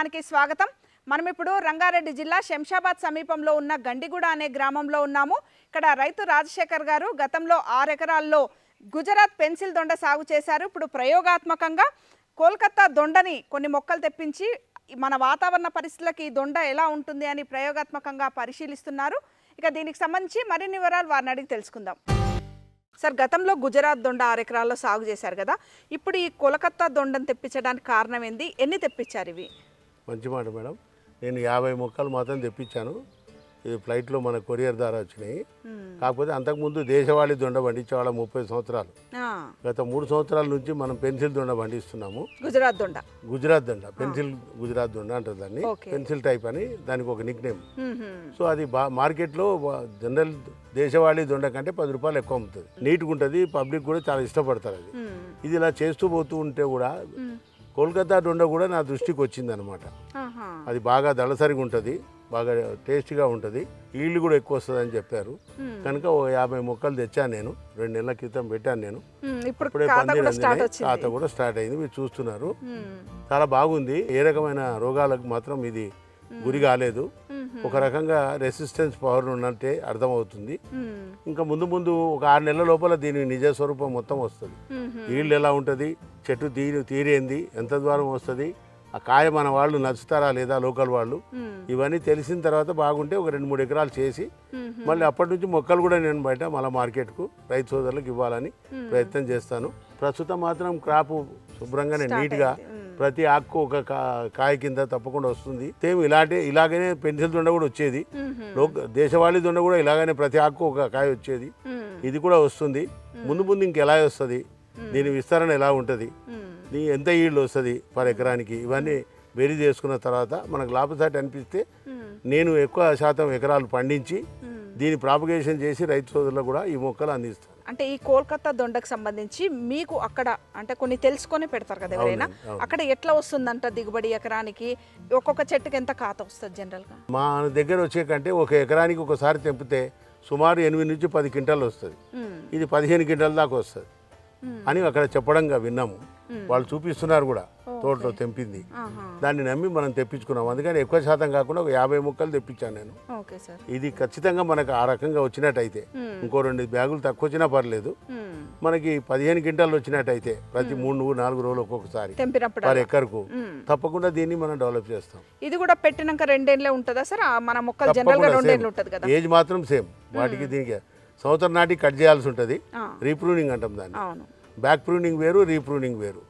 కార్యక్రమానికి స్వాగతం. మనం ఇప్పుడు రంగారెడ్డి జిల్లా శంషాబాద్ సమీపంలో ఉన్న గండిగూడ అనే గ్రామంలో ఉన్నాము. ఇక్కడ రైతు రాజశేఖర్ గారు గతంలో ఆరు ఎకరాల్లో గుజరాత్ పెన్సిల్ దొండ సాగు చేశారు. ఇప్పుడు ప్రయోగాత్మకంగా కోల్కతా దొండని కొన్ని మొక్కలు తెప్పించి మన వాతావరణ పరిస్థితులకి ఈ దొండ ఎలా ఉంటుంది అని ప్రయోగాత్మకంగా పరిశీలిస్తున్నారు. ఇక దీనికి సంబంధించి మరిన్ని వివరాలు వారిని అడిగి తెలుసుకుందాం. సార్ గతంలో గుజరాత్ దొండ ఆరు ఎకరాల్లో సాగు చేశారు కదా. ఇప్పుడు ఈ కోలకత్తా దొండను తెప్పించడానికి కారణం ఏంది? ఎన్ని తెప్పించారు ఇవి? మంచి మాట మేడం. నేను యాభై మొక్కలు మాత్రం తెప్పించాను. ఇది ఫ్లైట్లో మన కొరియర్ ద్వారా వచ్చినాయి. కాకపోతే అంతకుముందు దేశవాళీ దొండ పండించేవాళ్ళం ముప్పై సంవత్సరాలు. గత మూడు సంవత్సరాల నుంచి మనం పెన్సిల్ దొండ పండిస్తున్నాము గుజరాత్ దొండ. గుజరాత్ దొండ పెన్సిల్ గుజరాత్ దొండ అంటారు దాన్ని. పెన్సిల్ టైప్ అని దానికి ఒక నిక్ నేమ్. సో అది బా మార్కెట్లో జనరల్ దేశవాళీ దొండ కంటే పది రూపాయలు ఎక్కువ అమ్ముతుంది. నీట్గా ఉంటుంది పబ్లిక్ కూడా చాలా ఇష్టపడతారు అది. ఇది ఇలా చేస్తూ పోతూ ఉంటే కూడా కోల్కతా దొండ కూడా నా దృష్టికి వచ్చింది అనమాట ఆహా. అది బాగా దళసరిగా ఉంటుంది బాగా టేస్టీగా ఉంటుంది ఈళ్ళు కూడా ఎక్కువ వస్తుంది అని చెప్పారు. కనుక ఓ యాభై మొక్కలు తెచ్చాను నేను రెండు నెలల క్రితం పెట్టాను నేను ఇప్పుడు పందిరి కూడా స్టార్ట్ అందినాయి. ఖాతా కూడా స్టార్ట్ అయింది మీరు చూస్తున్నారు. చాలా బాగుంది ఏ రకమైన రోగాలకు మాత్రం ఇది గురి కాలేదు. ఒక రకంగా రెసిస్టెన్స్ పవర్ ఉన్నట్టే అర్థమవుతుంది. ఇంకా ముందు ముందు ఒక ఆరు నెలల లోపల దీని నిజ స్వరూపం మొత్తం వస్తుంది. ఈళ్ళు ఎలా ఉంటుంది చెట్టు తీరి తీరేంది ఎంత దూరం వస్తుంది ఆ కాయ మన వాళ్ళు నచ్చుతారా లేదా లోకల్ వాళ్ళు. ఇవన్నీ తెలిసిన తర్వాత బాగుంటే ఒక రెండు మూడు ఎకరాలు చేసి. మళ్ళీ అప్పటి నుంచి మొక్కలు కూడా నేను బయట మళ్ళీ మార్కెట్కు రైతు సోదరులకు ఇవ్వాలని ప్రయత్నం చేస్తాను ప్రస్తుతం మాత్రం క్రాప్ శుభ్రంగానే నీట్గా. ప్రతి ఆకు ఒక కా- కాయ కింద తప్పకుండా వస్తుంది. సేమ్ ఇలాంటి ఇలాగనే పెన్సిల్ దొండ కూడా వచ్చేది. దేశవాళీ దొండ కూడా ఇలాగనే ప్రతి ఆకు ఒక కాయ వచ్చేది. ఇది కూడా వస్తుంది. ముందు ముందు ఇంకెలా వస్తుంది? దీని విస్తరణ ఎలా ఉంటుంది. నీ ఎంత ఈల్డ్ వస్తుంది పర్ ఎకరానికి? ఇవన్నీ బెరీ చేసుకున్న తర్వాత మనకు లాభసాటి అనిపిస్తే. నేను ఎక్కువ శాతం ఎకరాలు పండించి. దీని ప్రాపగేషన్ చేసి రైతు సోదరులకు కూడా ఈ మొక్కలు అందిస్తాను. అంటే ఈ కోల్కతా దొండకు సంబంధించి మీకు అక్కడ అంటే కొన్ని తెలుసుకొని పెడతారు కదా ఎవరైనా. అక్కడ ఎట్లా వస్తుందంట దిగుబడి ఎకరానికి ఒక్కొక్క చెట్టుకి ఎంత ఖాత వస్తుంది జనరల్గా మా దగ్గర వచ్చే కంటే ఒక ఎకరానికి ఒకసారి తెంపితే సుమారు ఎనిమిది నుంచి పది క్వింటాలు వస్తుంది. ఇది పదిహేను క్వింటాల దాకా వస్తుంది. అని అక్కడ చెప్పడంగా విన్నాము. వాళ్ళు చూపిస్తున్నారు కూడా. తోటలో తెంపింది. దాన్ని నమ్మి మనం తెప్పించుకున్నాం అందుకని ఎక్కువ శాతం కాకుండా ఒక యాభై మొక్కలు తెప్పించాను నేను. ఇది ఖచ్చితంగా మనకు ఆ రకంగా వచ్చినట్టయితే మ్మ్. ఇంకో రెండు బ్యాగులు తక్కువ వచ్చినా పర్లేదు. మనకి పదిహేను క్వింటాలు వచ్చినట్టయితే ప్రతి మూడు నాలుగు రోజులు ఒక్కొక్కసారి పర్ మ్మ్. తప్పకుండా దీన్ని మనం డెవలప్ చేస్తాం. ఇది కూడా పెట్టినాక రెండేళ్ళే ఉంటుందా సార్ మన మొక్కలు జనరల్గా తప్పకుండా రెండేళ్ళు సేమ్. ఉంటుంది కదా. ఏజ్ మాత్రం సేమ్. వాటికి దీనికి సంవత్సరం నాటికి కట్ చేయాల్సి ఉంటుంది రీప్రూనింగ్ అంటాం దాన్ని బ్యాక్ ప్రూనింగ్ వేరు రీప్రూనింగ్ వేరు.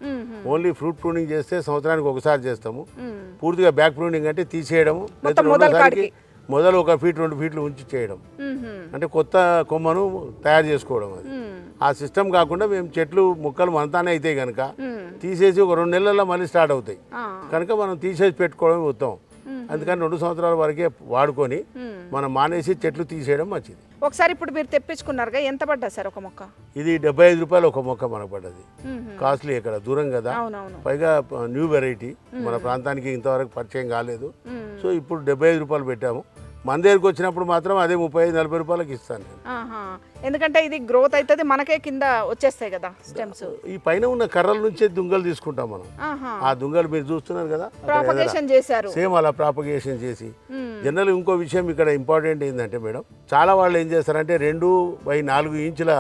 ఓన్లీ ఫ్రూట్ ప్రూనింగ్ చేస్తే సంవత్సరానికి ఒకసారి చేస్తాము. పూర్తిగా బ్యాక్ ప్రూనింగ్ అంటే తీసేయడము మొదలు ఒక ఫీట్ రెండు ఫీట్లు ఉంచి చేయడం. అంటే కొత్త కొమ్మను తయారు చేసుకోవడం అది. ఆ సిస్టమ్ కాకుండా మేము చెట్లు మొక్కలు మనతానే అవుతాయి కనుక. తీసేసి ఒక రెండు నెలల్లో మళ్ళీ స్టార్ట్ అవుతాయి. కనుక మనం తీసేసి పెట్టుకోవడం ఉత్తమం. అందుకని రెండు సంవత్సరాల వరకే వాడుకొని మ్మ్. మనం మానేసి చెట్లు తీసేయడం మంచిది. ఒకసారి ఇప్పుడు మీరు తెప్పించుకున్నారుగా ఎంత పడ్డా సార్ ఒక మొక్క? ఇది డెబ్బై ఐదు రూపాయలు ఒక మొక్క మనకు పడ్డది. కాస్ట్లీ ఇక్కడ దూరం కదా. పైగా న్యూ వెరైటీ. మన ప్రాంతానికి ఇంతవరకు పరిచయం కాలేదు. సో ఇప్పుడు డెబ్బై ఐదు రూపాయలు పెట్టాము. మన దగ్గరికి వచ్చినప్పుడు మాత్రం అదే ముప్పై ఐదు నలభై రూపాయలకి ఇస్తాను నేను. ఎందుకంటే ఇది గ్రోత్ అవుతుంది మనకే కింద వచ్చేస్తాయి కదా స్టెమ్స్. ఈ పైన ఉన్న కర్రల నుంచే దుంగలు తీసుకుంటాం మనం. ఆ దుంగలు మీరు చూస్తున్నారు కదా? ప్రాపగేషన్ చేశారు. సేమ్ అలా ప్రాపగేషన్ చేసి. మ్మ్. జనరల్ ఇంకో విషయం ఇక్కడ ఇంపార్టెంట్ ఏంటంటే మేడం చాలా వాళ్ళు ఏం చేస్తారంటే రెండు బై నాలుగు ఇంచుల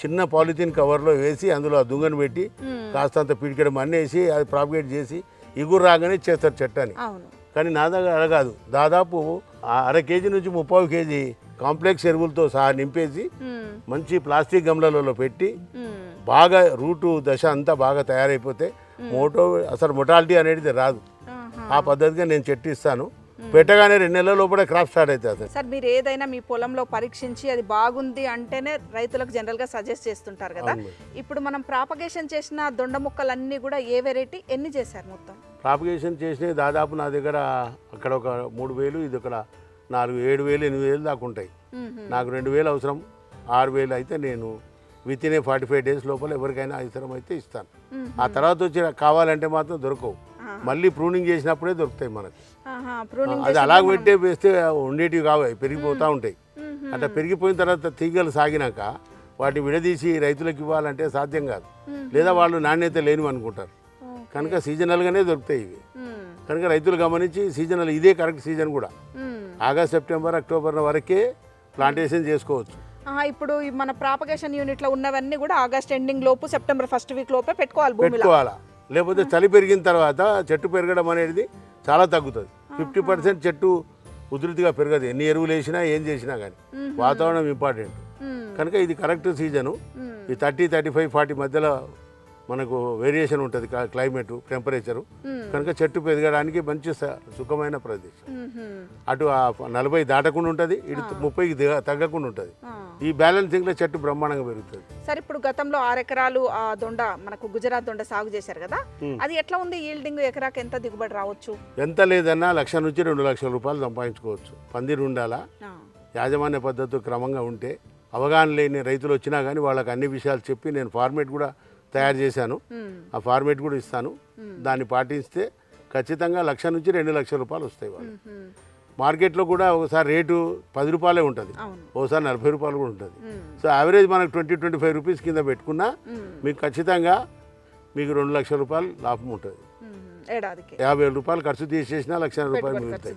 చిన్న పాలిథిన్ కవర్లో వేసి అందులో ఆ దుంగను పెట్టి మ్మ్. కాస్తంత పిడికెడ మన్నేసి అది ప్రాపగేట్ చేసి ఇగురు రాగానే చేస్తారు చెట్టని కానీ నా దగ్గర కాదు. దాదాపు అర కేజీ నుంచి ముప్పై కేజీ కాంప్లెక్స్ ఎరువులతో సహా నింపేసి. మంచి ప్లాస్టిక్ గమ్లలో పెట్టి. బాగా రూటు దశ అంతా బాగా తయారైపోతే మోటో అసలు మొటాలిటీ అనేది రాదు. ఆ పద్ధతిగా నేను చెట్టు ఇస్తాను పెట్టగానే రెండు నెలల లోపల క్రాప్ స్టార్ట్ అవుతుంది సార్ మీరు ఏదైనా మీ పొలంలో పరీక్షించి అది బాగుంది అంటేనే రైతులకు జనరల్గా సజెస్ట్ చేస్తుంటారు కదా. ఇప్పుడు మనం ప్రాపగేషన్ చేసిన దొండ ముక్కలన్నీ కూడా ఏ వెరైటీ ఎన్ని చేశారు మొత్తం ప్రాపగేషన్ చేసినవి దాదాపు నా దగ్గర అక్కడ ఒక మూడు వేలు ఇది ఒక నాలుగు ఏడు వేలు ఎనిమిది వేలు దాకా ఉంటాయి. నాకు రెండు వేలు అవసరం ఆరు వేలు అయితే నేను within a forty five days లోపల ఎవరికైనా అవసరం అయితే ఇస్తాను. ఆ తర్వాత వచ్చి కావాలంటే మాత్రం దొరకవు. మళ్ళీ ప్రూనింగ్ చేసినప్పుడే దొరుకుతాయి మనకు అది అలాగ పెట్టే వేస్తే ఉండేటివి కావు పెరిగిపోతూ ఉంటాయి. అట్లా పెరిగిపోయిన తర్వాత తీగలు సాగినాక వాటిని విడదీసి రైతులకు ఇవ్వాలంటే సాధ్యం కాదు. లేదా వాళ్ళు నాణ్యత లేనివి అనుకుంటారు. కనుక సీజనల్గానే దొరుకుతాయి ఇవి. కనుక రైతులు గమనించి సీజనల్ ఇదే కరెక్ట్ సీజన్ కూడా. ఆగస్ట్ సెప్టెంబర్ అక్టోబర్ వరకే ప్లాంటేషన్ చేసుకోవచ్చు. ఇప్పుడు మన ప్రాపగేషన్ యూనిట్లో ఉన్నవన్నీ కూడా ఆగస్ట్ ఎండింగ్ లోపు సెప్టెంబర్ ఫస్ట్ వీక్ లోపే పెట్టుకోవాలి పెట్టుకోవాలా? లేకపోతే చలి పెరిగిన తర్వాత చెట్టు పెరగడం అనేది చాలా తగ్గుతుంది. ఫిఫ్టీ పర్సెంట్ చెట్టు ఉధృతిగా పెరగదు. ఎన్ని ఎరువులు వేసినా ఏం చేసినా కానీ వాతావరణం ఇంపార్టెంట్. కనుక ఇది కరెక్ట్ సీజను. ఈ థర్టీ థర్టీ ఫైవ్ ఫార్టీ మధ్యలో మనకు వేరియేషన్ ఉంటుంది క్లైమేట్ టెంపరేచరు. కనుక చెట్టు పెరగడానికి మంచి సుఖమైన ప్రదేశం. అటు ఆ నలభై దాటకుండా ఉంటుంది ఇటు ముప్పైకి దిగ- తగ్గకుండా ఉంటుంది. ఈ బ్యాలెన్సింగ్లో చెట్టు బ్రహ్మాండంగా పెరుగుతుంది. సరే ఇప్పుడు గతంలో ఆరు ఎకరాలు ఆ దొండ మనకు గుజరాత్ దొండ సాగు చేశారు కదా? అది ఎట్లా ఉంది? ఈల్డింగ్ ఎకరాకి ఎంత దిగుబడి రావచ్చు? ఎంత లేదన్నా లక్ష నుంచి రెండు లక్షల రూపాయలు సంపాదించుకోవచ్చు. పందిరి ఉండాలా. యాజమాన్య పద్ధతి క్రమంగా ఉంటే అవగాహన లేని రైతులు వచ్చినా కానీ వాళ్ళకి అన్ని విషయాలు చెప్పి నేను ఫార్మేట్ కూడా తయారు చేశాను. ఆ ఫార్మేట్ కూడా ఇస్తాను. దాన్ని పాటిస్తే ఖచ్చితంగా లక్ష నుంచి రెండు లక్షల రూపాయలు వస్తాయి వాళ్ళు. మార్కెట్లో కూడా ఒకసారి రేటు పది రూపాయలే ఉంటుంది. ఒకసారి నలభై రూపాయలు కూడా ఉంటుంది. సో యావరేజ్ మనకు ట్వంటీ ట్వంటీ ఫైవ్ రూపీస్ కింద పెట్టుకున్నా. మీకు ఖచ్చితంగా మీకు రెండు లక్షల రూపాయలు లాభం ఉంటుంది. యాభై వేల రూపాయలు ఖర్చు తీసేసినా లక్ష రూపాయలు మిగులుతాయి.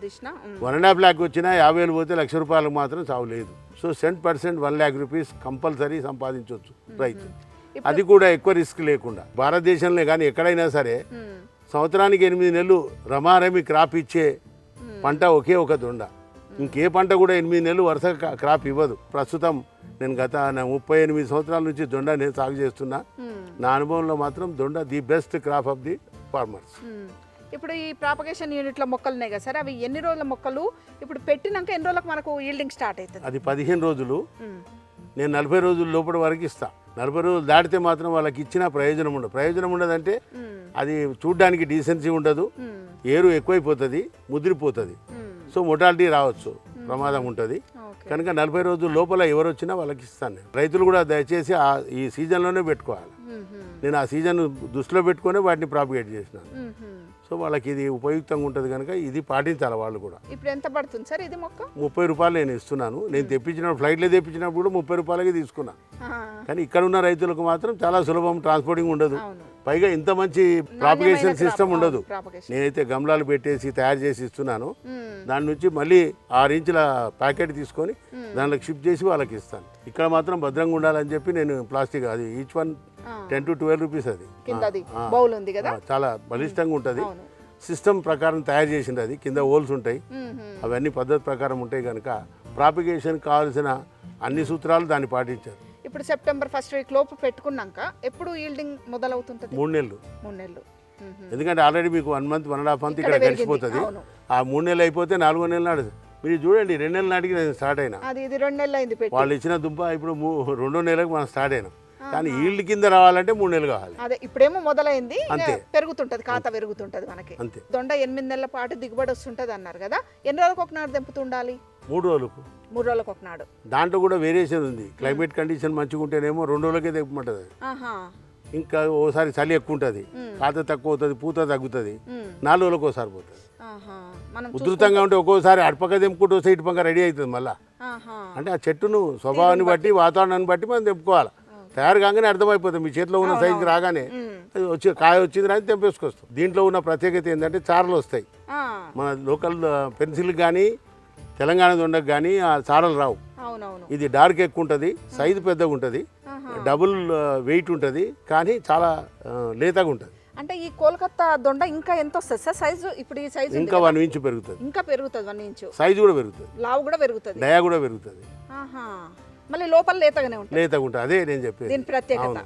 వన్ అండ్ హాఫ్ ల్యాక్ వచ్చినా యాభై వేలు పోతే లక్ష రూపాయలకు మాత్రం చావు లేదు. So cent percent one lakh rupees compulsory సంపాదించవచ్చు రైతు. అది కూడా ఎక్కువ రిస్క్ లేకుండా భారతదేశంలో కానీ ఎక్కడైనా సరే. సంవత్సరానికి ఎనిమిది నెలలు రమారమి క్రాప్ ఇచ్చే పంట ఒకే ఒక దొండ ఇంకే పంట కూడా ఎనిమిది నెలలు వరుస క్రాప్ ఇవ్వదు ప్రస్తుతం నేను గత ముప్పై ఎనిమిది సంవత్సరాల నుంచి దొండ నేను సాగు చేస్తున్నా. నా అనుభవంలో మాత్రం దొండ the best crop of the farmers. ఇప్పుడు ఈ ప్రాపగేషన్ యూనిట్లో మొక్కలు ఉన్నాయి కదా సార్ అవి ఎన్ని రోజుల మొక్కలు ఇప్పుడు పెట్టినాక ఎన్ని రోజులకు మనకు ఈల్డింగ్ స్టార్ట్ అవుతుంది అది పదిహేను రోజులు. నేను నలభై రోజుల లోపల వరకు ఇస్తా నలభై రోజులు దాటితే మాత్రం వాళ్ళకి ఇచ్చిన ప్రయోజనం ఉండదు ప్రయోజనం ఉండదంటే. అది చూడ్డానికి డీసెన్సీ ఉండదు. ఏరు ఎక్కువైపోతుంది ముదిరిపోతుంది. సో మొటాలిటీ రావచ్చు ప్రమాదం ఉంటుంది కనుక నలభై రోజుల లోపల ఎవరు వచ్చినా వాళ్ళకి ఇస్తాను నేను రైతులు కూడా దయచేసి ఆ ఈ సీజన్లోనే పెట్టుకోవాలి. నేను ఆ సీజన్ దృష్టిలో పెట్టుకొని వాటిని ప్రాపిగేట్ చేసినాను. సో వాళ్ళకి ఇది ఉపయుక్తంగా ఉంటుంది కనుక ఇది పాటించాలి వాళ్ళు కూడా. ఇప్పుడు ఎంత పడుతుంది సార్ ఇది మొక్క? ముప్పై రూపాయలు నేను ఇస్తున్నాను. నేను తెప్పించిన ఫ్లైట్లో తెప్పించినప్పుడు కూడా ముప్పై రూపాయలకి తీసుకున్నా. కానీ ఇక్కడ ఉన్న రైతులకు మాత్రం చాలా సులభం ట్రాన్స్పోర్టింగ్ ఉండదు. పైగా ఇంత మంచి ప్రాపిగేషన్ సిస్టమ్ ఉండదు. నేనైతే గమ్లాలు పెట్టేసి తయారు చేసి ఇస్తున్నాను. దాని నుంచి మళ్ళీ ఆరు ఇంచుల ప్యాకెట్ తీసుకొని దాంట్లో షిఫ్ట్ చేసి వాళ్ళకి ఇస్తాను. ఇక్కడ మాత్రం భద్రంగా ఉండాలని చెప్పి నేను ప్లాస్టిక్ అది each one. Ten to twelve rupees అది. బౌల్ ఉంది కదా? చాలా బలిష్టంగా ఉంటుంది. సిస్టమ్ ప్రకారం తయారు చేసింది అది. కింద హోల్స్ ఉంటాయి. అవన్నీ పద్ధతి ప్రకారం ఉంటాయి కనుక ప్రాపిగేషన్ కావాల్సిన అన్ని సూత్రాలు దాన్ని పాటించారు. ఇప్పుడు సెప్టెంబర్ ఫస్ట్ వీక్ లోపు పెట్టుకున్నాక ఎప్పుడు ఈల్డింగ్ మొదలవుతుంటది? మూడు నెలలు. మూడు నెలలు. ఎందుకంటే ఆల్రెడీ మీకు one month one and half month ఇక్కడ గడిచిపోతుంది. ఆ మూడు నెలలు అయిపోతే నాలుగో నెలలు నాడు మీరు చూడండి రెండు నెలల నాటికి నేను స్టార్ట్ అయినా. అది ఇది రెండు నెలలు అయింది పెట్టి. వాళ్ళు ఇచ్చిన దుంప ఇప్పుడు రెండో నెలకు మనం స్టార్ట్ అయినాం. కానీ ఈల్డ్ కింద రావాలంటే మూడు నెలలు కావాలి. అదే ఇప్పుడేమో మొదలైంది. పెరుగుతుంటది ఖాతా పెరుగుతుంటది మనకి. అంతే. దొండ ఎనిమిది నెలల పాటు దిగుబడి వస్తుంటది అన్నారు కదా ఎన్ని రోజులకు ఒక నాడు తెంపుతుండాలి మూడు రోజులకు. మూడు రోజులకు ఒక నాడు దాంట్లో కూడా వేరియేషన్ ఉంది. క్లైమేట్ కండిషన్ మంచిగా ఉంటేనేమో రెండు రోజులకే ఆహా. ఇంకా ఓసారి చలి ఎక్కువ ఉంటుంది ఖాత తక్కువ అవుతుంది పూత తగ్గుతుంది. నాలుగు రోజులకు ఒకసారి పోతుంది. ఉధృతంగా ఉంటే ఒక్కోసారి అటుపక్క తెంపుకుంటూ వస్తే ఇటు పక్క రెడీ అవుతుంది మళ్ళీ. అంటే ఆ చెట్టును స్వభావాన్ని బట్టి వాతావరణాన్ని బట్టి మనం తెంపుకోవాలి తయారు కాగానే అర్థమైపోతుంది. మీ చేతిలో ఉన్న సైజుకి రాగానే వచ్చి కాయ వచ్చింది రాని తెంపేసుకొస్తాం. దీంట్లో ఉన్న ప్రత్యేకత ఏంటంటే చారలు వస్తాయి. మన లోకల్ పెన్సిల్ కానీ తెలంగాణ దొండకు కానీ ఆ చారలు రావు. ఇది డార్క్ ఎక్కువ ఉంటుంది సైజు పెద్దగా ఉంటుంది. డబుల్ వెయిట్ ఉంటుంది కానీ చాలా లేతగా ఉంటుంది. అంటే ఈ కోల్కత్తా దొండ ఇంకా ఎంత వస్తుంది సార్? సైజు ఇప్పుడు ఈ సైజు ఇంకా వన్ ఇంచ్ పెరుగుతుంది. ఇంకా పెరుగుతుంది వన్ ఇంచు. సైజు కూడా పెరుగుతుంది. లావు కూడా పెరుగుతుంది. డయా కూడా పెరుగుతుంది. ఆహా. మళ్ళీ లోపల లేతగానే ఉంటుంది లేతగా ఉంటుంది అదే నేను చెప్పేది. దీని ప్రత్యేకత.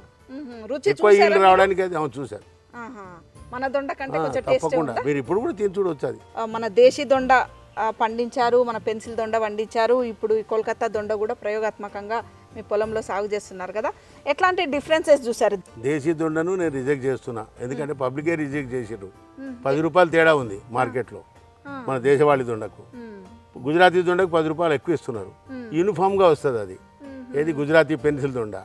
రుచి ఎక్కువ ఈల్డ్ రావడానికి అది అవును ఆహా. మన దొండ కంటే కొంచెం టేస్ట్ తప్పకుండా. మీరు ఇప్పుడు కూడా తిని చూడవచ్చు అది. మన దేశీ దొండ ఆ, పండించారు మన పెన్సిల్ దొండ పండించారు ఇప్పుడు ఈ కోల్కతా దొండ కూడా ప్రయోగాత్మకంగా మీ పొలంలో సాగు చేస్తున్నారు కదా. ఎట్లాంటి డిఫరెన్సెస్ చూసారు దేశీ దొండను నేను రిజెక్ట్ చేస్తున్నా. ఎందుకంటే పబ్లికే రిజెక్ట్ చేసారు పది రూపాయలు తేడా ఉంది మార్కెట్లో. మన దేశవాళీ దొండకు. గుజరాతీ దొండకు పది రూపాయలు ఎక్కువ ఇస్తున్నారు. యూనిఫామ్గా వస్తుంది అది. ఏది గుజరాతీ పెన్సిల్ దొండ.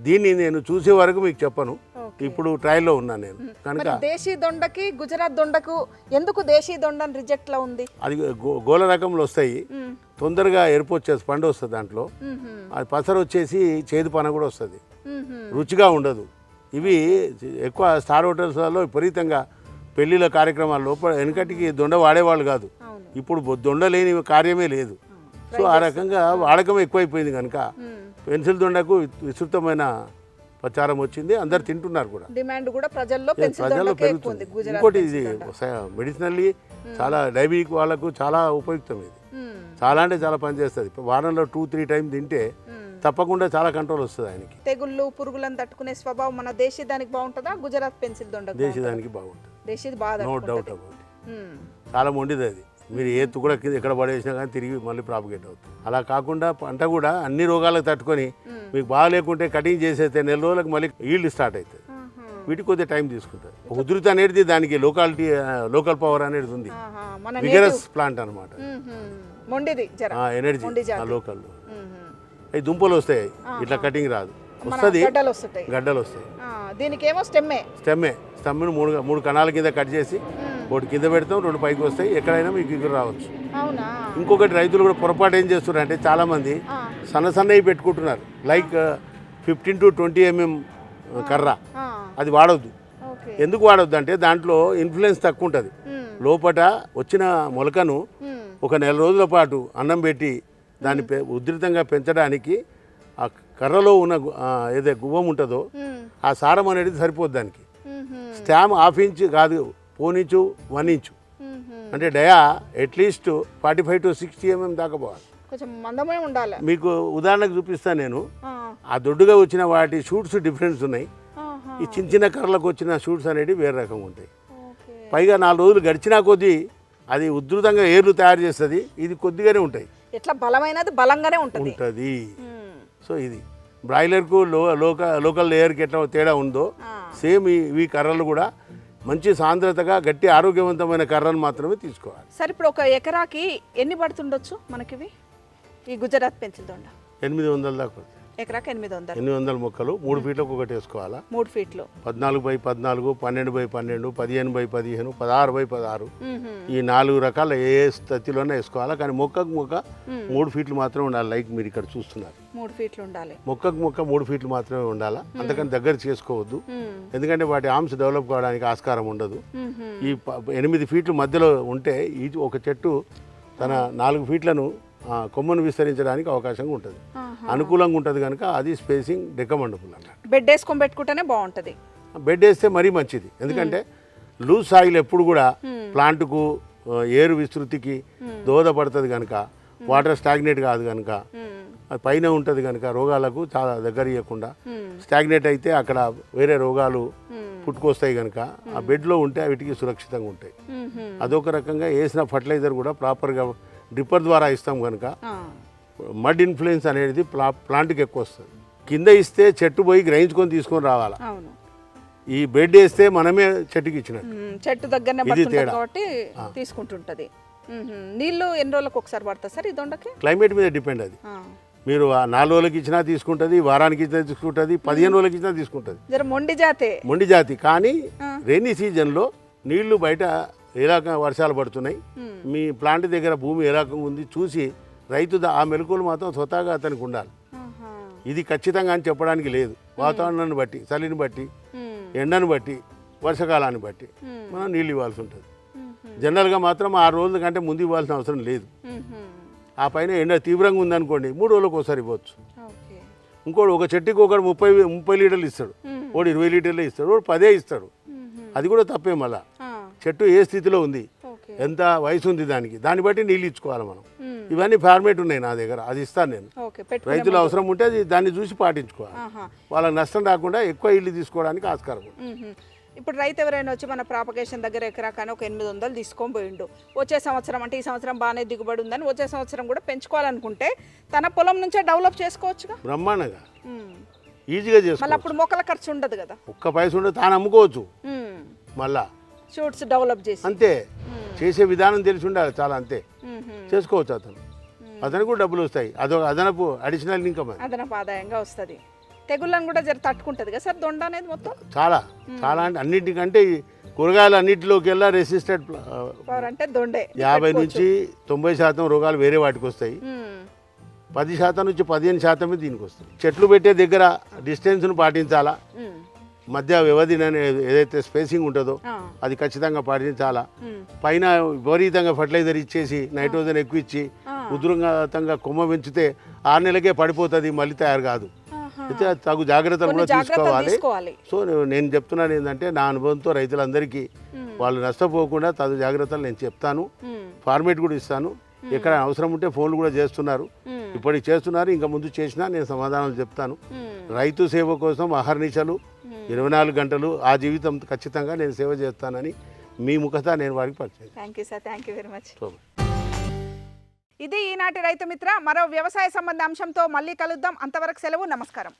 దీన్ని నేను చూసే వరకు మీకు చెప్పను. ఇప్పుడు ట్రయల్లో ఉన్నాను నేను. కనుక దేశీ దొండకి గుజరాత్ దొండకు ఎందుకు దేశీ దొండ రిజెక్ట్లో ఉంది? అది గోల రకంలో వస్తాయి. తొందరగా ఎరుపు వచ్చేసి పండు వస్తుంది దాంట్లో. అది పసరు వచ్చేసి చేదు పన కూడా వస్తుంది. రుచిగా ఉండదు. ఇవి ఎక్కువ స్టార్ హోటల్స్లలో విపరీతంగా పెళ్ళిళ్ళ కార్యక్రమాల లోపల వెనకటికి దొండ వాడేవాళ్ళు కాదు. ఇప్పుడు దొండ లేని కార్యమే లేదు. సో ఆ రకంగా వాడకం ఎక్కువైపోయింది కనుక మ్మ్. పెన్సిల్ దొండకు విస్తృతమైన ప్రచారం వచ్చింది. అందరు తింటున్నారు కూడా. డిమాండ్ కూడా ప్రజల్లో పెన్సిల్ ప్రజల్లో పెరుగుతుంది. ఇంకోటి ఇది. మెడిసినల్లీ చాలా డయాబెటిక్ వాళ్ళకు చాలా ఉపయుక్తం ఇది. చాలా అంటే చాలా పనిచేస్తుంది. వారంలో టూ త్రీ టైం తింటే. తప్పకుండా చాలా కంట్రోల్ వస్తుంది ఆయనకి. తెగుళ్ళు పురుగులను తట్టుకునే స్వభావం మన దేశీ దానికి బాగుంటుందా గుజరాత్ పెన్సిల్ దొండ దేశదానికి బాగుంటుంది? దేశీది బాగా నో డౌట్. అబౌట్. చాలా మొండిది అది మీరు ఏ కూడా ఎక్కడ పడేసినా కానీ తిరిగి మళ్ళీ ప్రాపగేట్ అవుతుంది. అలా కాకుండా పంట కూడా అన్ని రోగాలకు తట్టుకొని మీకు బాగా లేకుంటే కటింగ్ చేసేస్తే నెల రోజులకు మళ్ళీ ఈల్డ్ స్టార్ట్ అవుతుంది. వీటికి కొద్దిగా టైం తీసుకుంటుంది. ఉధృతి అనేది దానికి లోకాలిటీ లోకల్ పవర్ అనేది ఉంది. విగరస్ ప్లాంట్ అనమాట ఎనర్జీ. లోకల్. అవి దుంపలు వస్తాయి. ఇట్లా కటింగ్ రాదు. వస్తుంది గడ్డలు వస్తాయి. ఆ, దీనికేమో స్టెమ్మే. స్టెమ్మే. స్టెమ్ను మూడు మూడు కణాల కింద కట్ చేసి ఒకటి కింద పెడతాం రెండు పైకి వస్తాయి. ఎక్కడైనా మీకు ఎగురు రావచ్చు. ఇంకొకటి రైతులు కూడా పొరపాటు ఏం చేస్తున్నారు అంటే చాలామంది. సన్న సన్నవి పెట్టుకుంటున్నారు. Like fifteen to twenty MM కర్ర. అది వాడొద్దు. ఓకే. ఎందుకు వాడొద్దు అంటే దాంట్లో ఇన్ఫ్లుయెన్స్ తక్కువ ఉంటుంది. లోపట వచ్చిన మొలకను. ఒక నెల రోజుల పాటు అన్నం పెట్టి దాన్ని ఉధృతంగా పెంచడానికి ఆ కర్రలో ఉన్న ఏదైతే గువ్వం ఉంటుందో. ఆ సారం అనేది సరిపోద్ది దానికి. స్టామ్ హాఫ్ ఇంచ్ కాదు. One inch one inch. అంటే dia at least forty five to sixty mm దాకా పోవాలి. కొంచెం మందమే ఉండాలి. మీకు ఉదాహరణకు చూపిస్తాను నేను. ఆ, దొడ్డుగా వచ్చిన వాటి షూట్స్ డిఫరెన్స్ ఉన్నాయి. ఈ చిన్న చిన్న కర్రలకు వచ్చిన షూట్స్ అనేవి వేరే రకంగా ఉంటాయి. పైగా నాలుగు రోజులు గడిచినా కొద్దీ అది ఉధృతంగా ఏర్లు తయారు చేస్తుంది. ఇది కొద్దిగానే ఉంటాయి. ఎట్లా బలమైనది బలంగానే ఉంటుంది. సో ఇది. బ్రాయిలర్కు లో లోక లోకల్ లేయర్కి ఎట్లా తేడా ఉందో. సేమ్ ఈ కర్రలు కూడా మంచి సాంద్రతగా గట్టి ఆరోగ్యవంతమైన కర్రలు మాత్రమే తీసుకోవాలి. సరే ఇప్పుడు ఒక ఎకరాకి ఎన్ని పడుతుండొచ్చు మనకివి? ఈ గుజరాత్ పెన్సిల్ దొండ. ఎనిమిది వందల దాకా. ఎకరాకి ఎనిమిది వందలు. ఎనిమిది వందల మొక్కలు మూడు ఫీట్లకు ఒకటి వేసుకోవాలా? మూడు ఫీట్లు. పద్నాలుగు బై పద్నాలుగు పన్నెండు బై పన్నెండు పదిహేను బై పదిహేను పదహారు బై పదహారు. ఈ నాలుగు రకాల ఏ స్థితిలోనే వేసుకోవాలా? కానీ మొక్కకు మొక్క మూడు ఫీట్లు మాత్రమే ఉండాలి. లైక్ మీరు ఇక్కడ చూస్తున్నారు. మూడు ఫీట్లు ఉండాలి. మొక్కకు మొక్క మూడు ఫీట్లు మాత్రమే ఉండాలా? అంతకని దగ్గర చేసుకోవద్దు. ఎందుకంటే వాటి ఆర్మ్స్ డెవలప్ కావడానికి ఆస్కారం ఉండదు. ఈ ఎనిమిది ఫీట్లు మధ్యలో ఉంటే ఈ ఒక చెట్టు తన నాలుగు ఫీట్లను కొమ్మను విస్తరించడానికి అవకాశంగా ఉంటుంది. అనుకూలంగా ఉంటుంది కనుక అది స్పేసింగ్ అన్నట్టు. బెడ్ వేసుకొని పెట్టుకుంటేనే బాగుంటుంది. బెడ్ వేస్తే మరీ మంచిది. ఎందుకంటే లూజ్ సాయిల్ ఎప్పుడు కూడా ప్లాంట్కు ఆ, ఏరు విస్తృతికి దోహదపడుతుంది కనుక వాటర్ స్టాగ్నేట్ కాదు కనుక పైన ఉంటుంది కనుక రోగాలకు చాలా దగ్గర ఇవ్వకుండా. స్టాగ్నేట్ అయితే అక్కడ వేరే రోగాలు. పుట్టుకొస్తాయి కనుక ఆ బెడ్లో ఉంటే వీటికి సురక్షితంగా ఉంటాయి. అదొక రకంగా వేసిన ఫర్టిలైజర్ కూడా ప్రాపర్గా డ్రిప్పర్ ద్వారా ఇస్తాం కనుక. మడ్ ఇన్ఫ్లుయెన్స్ అనేది ప్లా ప్లాంట్కి ఎక్కువ వస్తుంది. కింద ఇస్తే చెట్టు పోయి గ్రహించుకొని తీసుకొని రావాలా? ఈ బెడ్ వేస్తే మనమే చెట్టుకి ఇచ్చినట్టు. చెట్టు దగ్గరనే. కాబట్టి తీసుకుంటుంటది. నీళ్ళు ఎన్ని రోజులకు ఒకసారి పడుతుంది సార్ ఈ దొండకి? క్లైమేట్ మీద డిపెండ్ అది. మీరు ఆ నాలుగు రోజులకి ఇచ్చినా తీసుకుంటుంది వారానికి ఇచ్చినా తీసుకుంటుంది పదిహేను రోజులకి ఇచ్చినా తీసుకుంటుంది. జర మొండి జాతే. మొండి జాతి. కానీ రెయినీ సీజన్లో నీళ్ళు బయట ఏ రకంగా వర్షాలు పడుతున్నాయి. మీ ప్లాంట్ దగ్గర భూమి ఏ రకంగా ఉంది చూసి రైతు ఆ మెలకువలు మాత్రం స్వతహాగా అతనికి ఉండాలి. ఇది ఖచ్చితంగా అని చెప్పడానికి లేదు వాతావరణాన్ని బట్టి చలిని బట్టి. ఎండను బట్టి వర్షకాలాన్ని బట్టి. మనం నీళ్ళు ఇవ్వాల్సి ఉంటుంది. జనరల్గా మాత్రం ఆరు రోజుల కంటే ముందు ఇవ్వాల్సిన అవసరం లేదు. ఆ పైన ఎండ తీవ్రంగా ఉందనుకోండి మూడు రోజులకు ఒకసారి ఇవ్వచ్చు ఇంకోటి ఒక చెట్టుకి ఒకటి ముప్పై ముప్పై లీటర్లు ఇస్తాడు. ఒకటి ఇరవై లీటర్లు ఇస్తాడు ఒకటి పదే ఇస్తాడు. అది కూడా తప్పే మళ్ళా. చెట్టు ఏ స్థితిలో ఉంది? ఎంత వయసు ఉంది దానికి? దాన్ని బట్టి నీళ్ళు ఇచ్చుకోవాలి మనం. ఇవన్నీ ఫార్మేట్ ఉన్నాయి నా దగ్గర అది ఇస్తాను నేను. రైతుల అవసరం ఉంటే అది దాన్ని చూసి పాటించుకోవాలి. వాళ్ళకి నష్టం రాకుండా ఎక్కువ ఇల్లు తీసుకోవడానికి ఆస్కారం. ఇప్పుడు రైతు ఎవరైనా వచ్చి మన ప్రాపగేషన్ దగ్గర ఎకరా కానీ ఒక ఎనిమిది వందలు తీసుకొని పోయిండు. వచ్చే సంవత్సరం అంటే ఈ సంవత్సరం బాగానే దిగుబడి ఉందని వచ్చే సంవత్సరం కూడా పెంచుకోవాలనుకుంటే తన పొలం నుంచే డెవలప్ చేసుకోవచ్చుగా? బ్రహ్మాండంగా. ఈజీగా మళ్ళీ చేసుకోవచ్చు. అప్పుడు మొక్కల ఖర్చు ఉండదు కదా. ఒక్క పైస ఉంటే తాను అమ్ముకోవచ్చు. మ్మ్. మళ్ళా. షూట్స్ డెవలప్ చేసి. అంతే. చేసే విధానం తెలిసి ఉండాలి చాలా అంతే. చేసుకోవచ్చు అతను. అతనికి కూడా డబ్బులు వస్తాయి. అదొక అదనపు అడిషనల్ ఇన్కమ్ అది. అదనపు ఆదాయంగా వస్తుంది. తెగుళ్ళను కూడా జర తట్టుకుంటుంది కదా సార్ దొండ అనేది మొత్తం? చాలా. చాలా అంటే అన్నిటికంటే కూరగాయలు అన్నిటిలోకి వెళ్ళా రెసిస్టెడ్ అంటే దొండే. యాభై నుంచి తొంభై శాతం రోగాలు వేరే వాటికి వస్తాయి. పది శాతం నుంచి పదిహేను శాతమే దీనికి వస్తాయి. చెట్లు పెట్టే దగ్గర డిస్టెన్స్ను పాటించాలా. మధ్య వ్యవధి ఏదైతే స్పేసింగ్ ఉంటుందో అది ఖచ్చితంగా పాటించాలా. పైన విపరీతంగా ఫర్టిలైజర్ ఇచ్చేసి నైట్రోజన్ ఎక్కువ ఇచ్చి. ఉధృతంగా కొమ్మ పెంచితే ఆరు నెలలకే పడిపోతుంది మళ్ళీ తయారు కాదు. అయితే తగు జాగ్రత్తలు కూడా తీసుకోవాలి. సో నేను- నేను చెప్తున్నాను ఏంటంటే నా అనుభవంతో రైతులందరికీ వాళ్ళు నష్టపోకుండా తగు జాగ్రత్తలు నేను చెప్తాను. ఫార్మేట్ కూడా ఇస్తాను. ఎక్కడ అవసరం ఉంటే ఫోన్లు కూడా చేస్తున్నారు. ఇప్పటికి చేస్తున్నారు ఇంకా ముందు చేసినా నేను సమాధానాలు చెప్తాను. రైతు సేవ కోసం అహర్నిశలు ఇరవై నాలుగు గంటలు ఆ జీవితం ఖచ్చితంగా నేను సేవ చేస్తానని మీ ముఖత నేను వారికి పరిచయం thank you sir thank you very much. ఇది ఈనాటి రైతు మిత్ర మరో వ్యవసాయ సంబంధ అంశంతో మళ్ళీ కలుద్దాం. అంతవరకు సెలవు నమస్కారం.